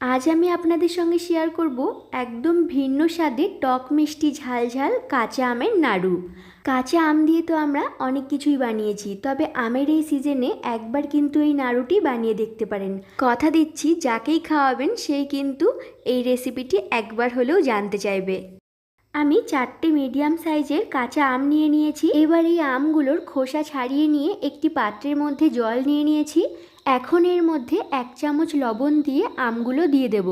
আজ আমি আপনাদের সঙ্গে শেয়ার করব একদম ভিন্ন স্বাদে টক মিষ্টি ঝাল ঝাল কাঁচা আমের নাড়ু। কাঁচা আম দিয়ে তো আমরা অনেক কিছুই বানিয়েছি, তবে আমের এই সিজনে একবার কিন্তু এই নাড়ুটি বানিয়ে দেখতে পারেন। কথা দিচ্ছি, যাকেই খাওয়াবেন সেই কিন্তু এই রেসিপিটি একবার হলেও জানতে চাইবে। আমি চারটে মিডিয়াম সাইজের কাঁচা আম নিয়ে নিয়েছি। এবার এই আমগুলোর খোসা ছাড়িয়ে নিয়ে একটি পাত্রের মধ্যে জল নিয়ে নিয়েছি। এখন এর মধ্যে এক চামচ লবণ দিয়ে আমগুলো দিয়ে দেব।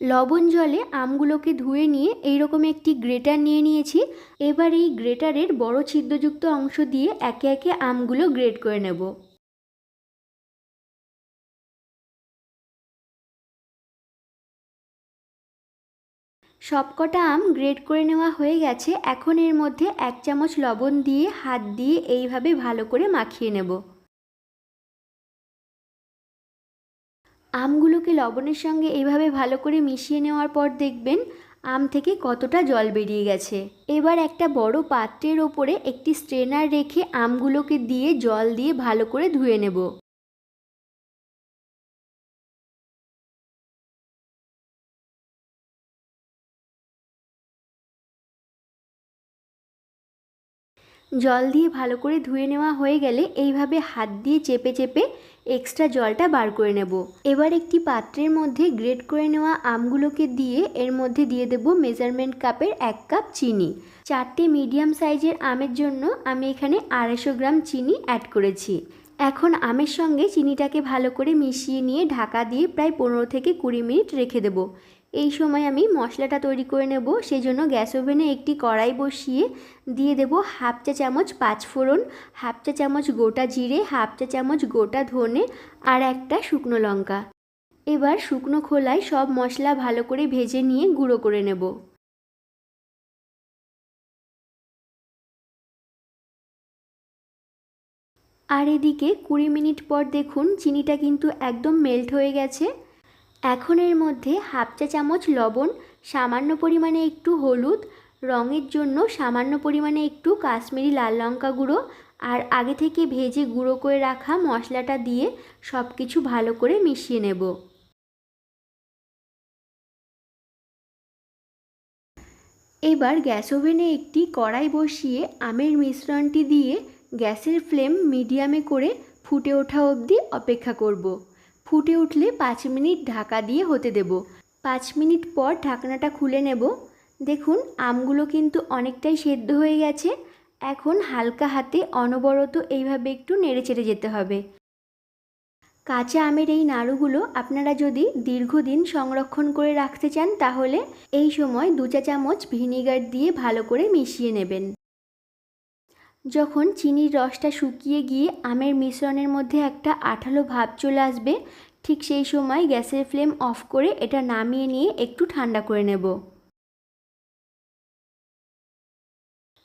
লবণ জলে আমগুলোকে ধুয়ে নিয়ে এইরকম একটি গ্রেটার নিয়ে নিয়েছি। এবার এই গ্রেটারের বড় ছিদ্রযুক্ত অংশ দিয়ে একে একে আমগুলো গ্রেট করে নেব। সবকটা আম গ্রেড করে নেওয়া হয়ে গেছে। এখন এর মধ্যে এক চামচ লবণ দিয়ে, হাত দিয়ে এইভাবে ভালো করে মাখিয়ে নেব। আমগুলোকে লবণের সঙ্গে এভাবে ভালো করে মিশিয়ে নেওয়ার পর দেখবেন আম থেকে কতটা জল বেরিয়ে গেছে। এবার একটা বড় পাত্রের ওপরে একটি স্ট্রেনার রেখে আমগুলোকে দিয়ে জল দিয়ে ভালো করে ধুয়ে নেব। জল দিয়ে ভালো করে ধুয়ে নেওয়া হয়ে গেলে এইভাবে হাত দিয়ে চেপে চেপে এক্সট্রা জলটা বার করে নেব। এবার একটি পাত্রের মধ্যে গ্রেট করে নেওয়া আমগুলোকে দিয়ে এর মধ্যে দিয়ে দেব মেজারমেন্ট কাপের এক কাপ চিনি। চারটে মিডিয়াম সাইজের আমের জন্য আমি এখানে আড়াইশো গ্রাম চিনি অ্যাড করেছি। এখন আমের সঙ্গে চিনিটাকে ভালো করে মিশিয়ে নিয়ে ঢাকা দিয়ে প্রায় পনেরো থেকে কুড়ি মিনিট রেখে দেবো। এই সময় আমি মশলাটা তৈরি করে নেব। সেই জন্য গ্যাস ওভেনে একটি কড়াই বসিয়ে দিয়ে দেব হাফ চা চামচ পাঁচফোড়ন হাফ চা চামচ গোটা জিরে, হাফ চা চামচ গোটা ধনে আর একটা শুকনো লঙ্কা। এবার শুকনো খোলায় সব মশলা ভালো করে ভেজে নিয়ে গুঁড়ো করে নেব। আর এদিকে কুড়ি মিনিট পর দেখুন, চিনিটা কিন্তু একদম মেল্ট হয়ে গেছে। এখন এর মধ্যে হাফ চা চামচ লবণ, সামান্য পরিমাণে একটু হলুদ, রঙের জন্য সামান্য পরিমাণে একটু কাশ্মীরি লাল লঙ্কা গুঁড়ো আর আগে থেকে ভেজে গুঁড়ো করে রাখা মশলাটা দিয়ে সব কিছু ভালো করে মিশিয়ে নেব। এবার গ্যাস ওভেনে একটি কড়াই বসিয়ে আমের মিশ্রণটি দিয়ে গ্যাসের ফ্লেম মিডিয়ামে করে ফুটে ওঠা অবধি অপেক্ষা করব। ফুটে উঠলে পাঁচ মিনিট ঢাকা দিয়ে হতে দেব। পাঁচ মিনিট পর ঢাকনাটা খুলে নেব। দেখুন, আমগুলো কিন্তু অনেকটাই সেদ্ধ হয়ে গেছে। এখন হালকা হাতে অনবরত এইভাবে একটু নেড়ে চেড়ে যেতে হবে। কাঁচা আমের এই নাড়ুগুলো আপনারা যদি দীর্ঘদিন সংরক্ষণ করে রাখতে চান, তাহলে এই সময় দু চা চামচ ভিনিগার দিয়ে ভালো করে মিশিয়ে নেবেন। যখন চিনির রসটা শুকিয়ে গিয়ে আমের মিশ্রণের মধ্যে একটা আঠালো ভাব চলে আসবে, ঠিক সেই সময় গ্যাসের ফ্লেম অফ করে এটা নামিয়ে নিয়ে একটু ঠান্ডা করে নেব।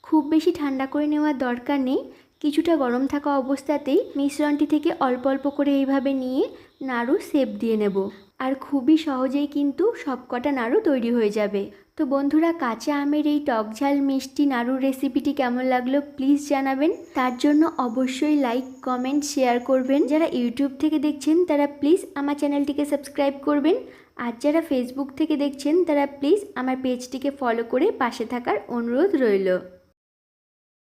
খুব বেশি ঠান্ডা করে নেওয়ার দরকার নেই, কিছুটা গরম থাকা অবস্থাতেই মিশ্রণটি থেকে অল্প অল্প করে এইভাবে নিয়ে নাড়ু সেপ দিয়ে নেব। আর খুবই সহজেই কিন্তু সবকটা নাড়ু তৈরি হয়ে যাবে। তো বন্ধুরা, কাঁচা আমের এই টক ঝাল মিষ্টি নাড়ুর রেসিপিটি কেমন লাগল প্লিজ জানাবেন। তার জন্য অবশ্যই লাইক কমেন্ট শেয়ার করবেন। যারা ইউটিউব থেকে দেখছেন, তারা প্লিজ আমার চ্যানেলটিকে সাবস্ক্রাইব করবেন। আর যারা ফেসবুক থেকে দেখছেন, তারা প্লিজ আমার পেজটিকে ফলো করে পাশে থাকার অনুরোধ রইল।